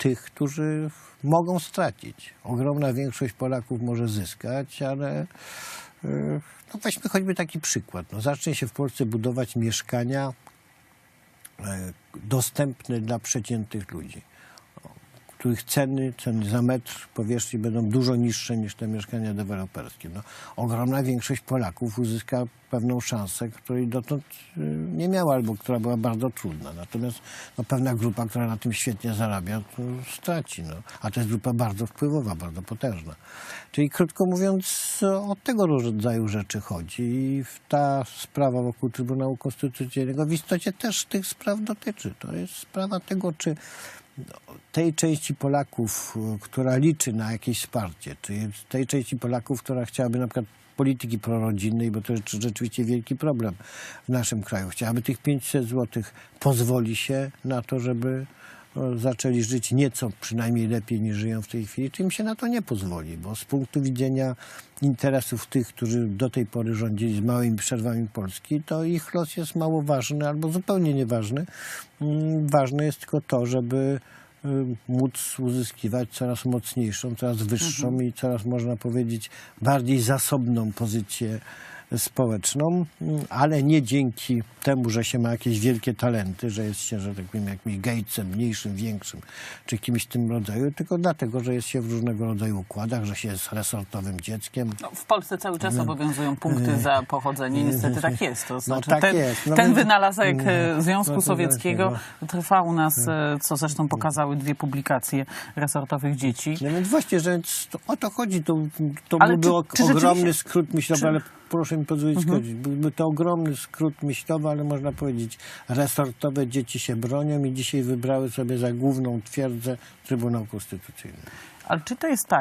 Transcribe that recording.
tych, którzy mogą stracić. Ogromna większość Polaków może zyskać, ale y, no weźmy choćby taki przykład. No, zacznie się w Polsce budować mieszkania e, dostępne dla przeciętnych ludzi, których ceny, ceny za metr powierzchni będą dużo niższe niż te mieszkania deweloperskie. No, ogromna większość Polaków uzyska pewną szansę, której dotąd y, nie miała albo która była bardzo trudna. Natomiast no, pewna grupa, która na tym świetnie zarabia, to straci. No. A to jest grupa bardzo wpływowa, bardzo potężna. Czyli krótko mówiąc, o tego rodzaju rzeczy chodzi. I ta sprawa wokół Trybunału Konstytucyjnego w istocie też tych spraw dotyczy. To jest sprawa tego, czy tej części Polaków, y, która liczy na jakieś wsparcie, czy jest tej części Polaków, która chciałaby na przykład polityki prorodzinnej, bo to jest rzeczywiście wielki problem w naszym kraju. Chciałaby tych 500 zł, pozwoli się na to, żeby zaczęli żyć nieco przynajmniej lepiej niż żyją w tej chwili, czy im się na to nie pozwoli, bo z punktu widzenia interesów tych, którzy do tej pory rządzili z małymi przerwami Polski, to ich los jest mało ważny albo zupełnie nieważny. Mm, Ważne jest tylko to, żeby y, móc uzyskiwać coraz mocniejszą, coraz wyższą i coraz, można powiedzieć, bardziej zasobną pozycję społeczną, mm, ale nie dzięki temu, że się ma jakieś wielkie talenty, że jest się, że tak powiem, jakimś Gatesem, mniejszym, większym, czy kimś w tym rodzaju, tylko dlatego, że jest się w różnego rodzaju układach, że się jest resortowym dzieckiem, No, w Polsce cały czas obowiązują punkty za pochodzenie. Niestety tak jest. To znaczy, tak ten, jest. No ten wynalazek No, e, Związku no Sowieckiego właśnie, trwa u nas, e, co zresztą pokazały dwie publikacje resortowych dzieci. No więc właśnie, że o to chodzi. To, to byłby czy- czy ogromny skrót myślowy, ale proszę mi pozwolić skończyć. Byłby to ogromny skrót myślowy, ale można powiedzieć, resortowe dzieci się bronią i dzisiaj wybrały sobie za główną twierdzę Trybunał Konstytucyjny. Ale czy to jest tak,